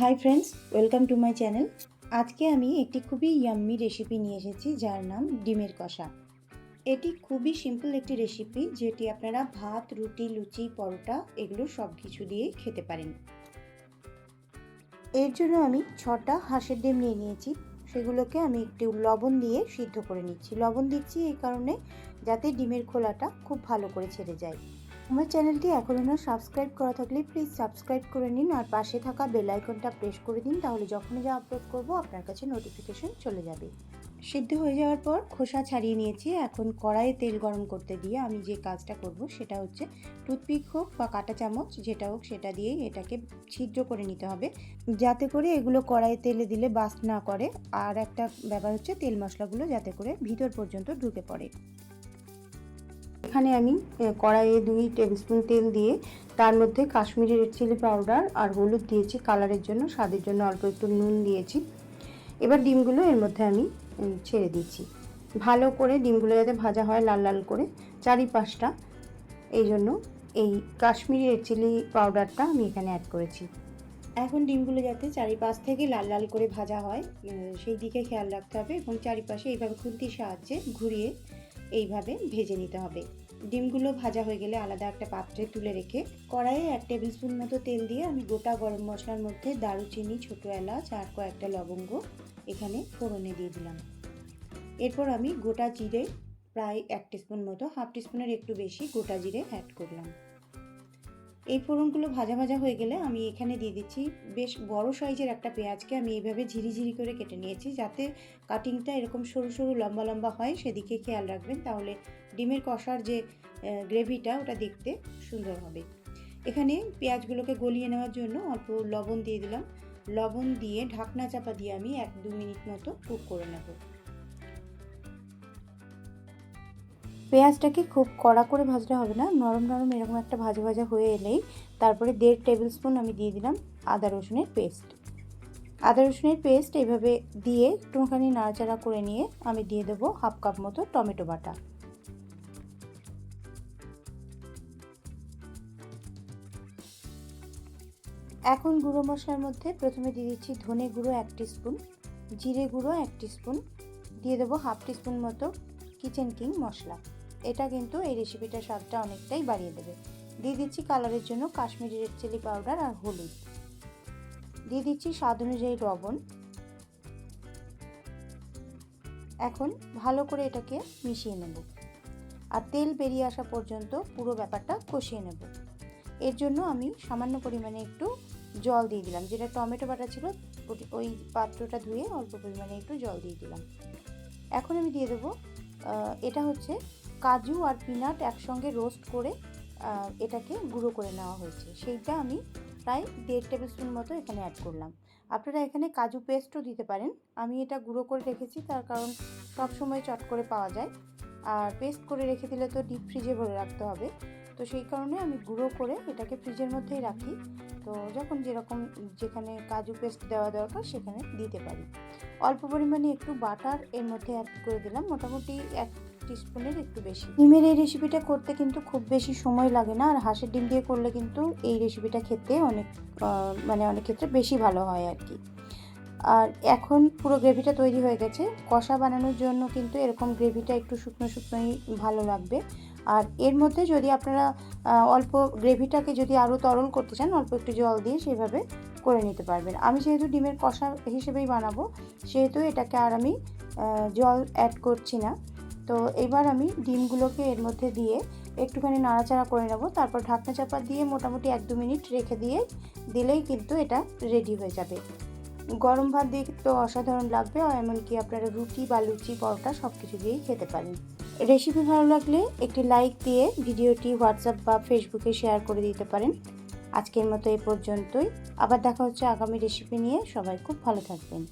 Hi friends welcome to my channel আজকে আমি একটি খুবই ইয়াম্মি রেসিপি নিয়ে এসেছি, যার নাম ডিমের কষা। এটি খুবই সিম্পল একটি রেসিপি যেটি আপনারা ভাত, রুটি, লুচি, পরোটা এগুলো সব কিছু দিয়ে খেতে পারেন। এর জন্য আমি ছটা হাঁসের ডিম নিয়ে নিয়েছি। সেগুলোকে আমি একটু লবণ দিয়ে সিদ্ধ করে নিচ্ছি। লবণ দিচ্ছি এই কারণে যাতে ডিমের খোলাটা খুব ভালো করে ছেড়ে যায়। আমার চ্যানেলটি এখনও না সাবস্ক্রাইব করা থাকলে প্লিজ সাবস্ক্রাইব করে নিন আর পাশে থাকা বেল আইকনটা প্রেস করে দিন তাহলে যখনই যা আপলোড করব আপনার কাছে নোটিফিকেশন চলে যাবে। সিদ্ধ হয়ে যাওয়ার পর খোসা ছাড়িয়ে নিয়েছি। এখন কড়াইয়ে তেল গরম করতে দিয়ে আমি যে কাজটা করব সেটা হচ্ছে টুথপিক হোক বা কাঁটা চামচ যেটা হোক সেটা দিয়েই এটাকে ছিদ্র করে নিতে হবে। যাতে করে এগুলো কড়াইয়ে তেলে দিলে বাস্ট না করে। আর একটা ব্যাপার হচ্ছে তেল মশলাগুলো যাতে করে ভিতর পর্যন্ত ঢুকে পড়ে। এখানে আমি কড়াইয়ে দুই টেবিলস্পুন তেল দিয়ে, তার মধ্যে কাশ্মীরি রেড চিলি পাউডার আর হলুদ দিয়েছি কালারের জন্য, স্বাদের জন্য অল্প একটু নুন দিয়েছি। এবার ডিমগুলো এর মধ্যে আমি ছেড়ে দিচ্ছি। ভালো করে ডিমগুলো যাতে ভাজা হয় লাল লাল করে, চারিপাশটা এই জন্য এই কাশ্মীরি রেড চিলি পাউডারটা আমি এখানে অ্যাড করেছি। এখন ডিমগুলো যাতে চারিপাশ থেকে লাল লাল করে ভাজা হয় সেই দিকে খেয়াল রাখতে হবে এবং চারিপাশে এইভাবে খুন্তির সাহায্যে ঘুরিয়ে এইভাবে ভেজে নিতে হবে। ডিমগুলো ভাজা হয়ে গেলে আলাদা একটা পাত্রে তুলে রেখে কড়াইয়ে এক টেবিল স্পুন মতো তেল দিয়ে আমি গোটা গরম মশলার মধ্যে দারুচিনি, ছোটো এলাচ আর কয়েকটা লবঙ্গ এখানে ফোড়নে দিয়ে দিলাম। এরপর আমি গোটা জিরে প্রায় এক টিস্পুন মতো, হাফ টিস্পুনের একটু বেশি গোটা জিরে অ্যাড করলাম। এই ফোড়নগুলো ভাজা ভাজা হয়ে গেলে আমি এখানে দিয়ে দিচ্ছি বেশ বড় সাইজের একটা পেঁয়াজকে আমি এইভাবে ঝিরিঝিরি করে কেটে নিয়েছি যাতে কাটিংটা এরকম সরু সরু লম্বা লম্বা হয়, সেদিকে খেয়াল রাখবেন। তাহলে ডিমের কষার যে গ্রেভিটা ওটা দেখতে সুন্দর হবে। এখানে পেঁয়াজগুলোকে গলিয়ে নেওয়ার জন্য অল্প লবণ দিয়ে দিলাম। লবণ দিয়ে ঢাকনা চাপা দিয়ে আমি এক দু মিনিট মতো কুক করে নেব। পেঁয়াজটাকে খুব কড়া করে ভাজতে হবে না, নরম নরম এরকম একটা ভাজা ভাজা হয়ে এলেই তারপরে দেড় টেবিল স্পুন আমি দিয়ে দিলাম আদা রসুনের পেস্ট। আদা রসুনের পেস্ট এইভাবে দিয়ে একটুখানি নাড়াচাড়া করে নিয়ে আমি দিয়ে দেবো হাফ কাপ মতো টমেটো বাটা। এখন গুঁড়ো মশলার মধ্যে প্রথমে দিয়ে দিচ্ছি ধনে গুঁড়ো এক স্পুন, জিরে গুঁড়ো এক স্পুন, দিয়ে দেবো হাফ টিস্পুন মতো কিচেন কিং মশলা। এটা কিন্তু এই রেসিপিটার স্বাদটা অনেকটাই বাড়িয়ে দেবে। দিয়ে দিচ্ছি কালারের জন্য কাশ্মীরি রেড চিলি পাউডার আর হলুদ। দিয়ে দিচ্ছি স্বাদ অনুযায়ী লবণ। এখন ভালো করে এটাকে মিশিয়ে নেব। আর তেল বেরিয়ে আসা পর্যন্ত পুরো ব্যাপারটা কষিয়ে নেব। এর জন্য আমি সামান্য পরিমাণে একটু জল দিয়ে দিলাম। যেটা টমেটো বাটা ছিল ওই পাত্রটা ধুয়ে অল্প পরিমাণে একটু জল দিয়ে দিলাম। এখন আমি দিয়ে দেবো এটা হচ্ছে কাজু আর পিনাট একসঙ্গে রোস্ট করে এটাকে গুঁড়ো করে নেওয়া হয়েছে। সেইটা আমি প্রায় দেড় টেবিল স্পুন মতো এখানে অ্যাড করলাম। আপনারা এখানে কাজু পেস্টও দিতে পারেন। আমি এটা গুঁড়ো করে রেখেছি, তার কারণ সবসময় চট করে পাওয়া যায়। আর পেস্ট করে রেখে দিলে তো ডিপ ফ্রিজে ভরে রাখতে হবে। তো সেই কারণে আমি গুঁড়ো করে এটাকে ফ্রিজের মধ্যেই রাখি। তো যখন যেরকম যেখানে কাজু পেস্ট দেওয়া দরকার সেখানে দিতে পারি। অল্প পরিমাণে একটু বাটার এর মধ্যে অ্যাড করে দিলাম, মোটামুটি এক টিস্পুনের একটু বেশি। ডিমের এই রেসিপিটা করতে কিন্তু খুব বেশি সময় লাগে না, আর হাঁসের ডিম দিয়ে করলে কিন্তু এই রেসিপিটা খেতে অনেক মানে অনেক ক্ষেত্রে বেশি ভালো হয় আর কি। আর এখন পুরো গ্রেভিটা তৈরি হয়ে গেছে। কষা বানানোর জন্য কিন্তু এরকম গ্রেভিটা একটু শুকনো শুকনোই ভালো লাগবে। আর এর মধ্যে যদি আপনারা অল্প গ্রেভিটাকে যদি আরও তরল করতে চান, অল্প একটু জল দিয়ে সেভাবে করে নিতে পারবেন। আমি যেহেতু ডিমের কষা হিসেবেই বানাবো, সেহেতু এটাকে আর আমি জল অ্যাড করছি না। তো এবার আমি ডিমগুলোকে এর মধ্যে দিয়ে একটুখানি নাড়াচাড়া করে নেব। তারপর ঢাকনা চাপা দিয়ে মোটামুটি এক দু মিনিট রেখে দিয়ে দিলেই কিন্তু এটা রেডি হয়ে যাবে। গরম ভাত দিয়ে তো অসাধারণ লাগবে এমনকি আপনারা রুটি বা লুচি, পরোটা সব কিছু দিয়েই খেতে পারেন। রেসিপি ভালো লাগলে একটি লাইক দিয়ে ভিডিওটি হোয়াটসঅ্যাপ বা ফেসবুকে শেয়ার করে দিতে পারেন। আজকের মতো এই পর্যন্তই। আবার দেখা হচ্ছে আগামী রেসিপি নিয়ে। সবাই খুব ভালো থাকবেন।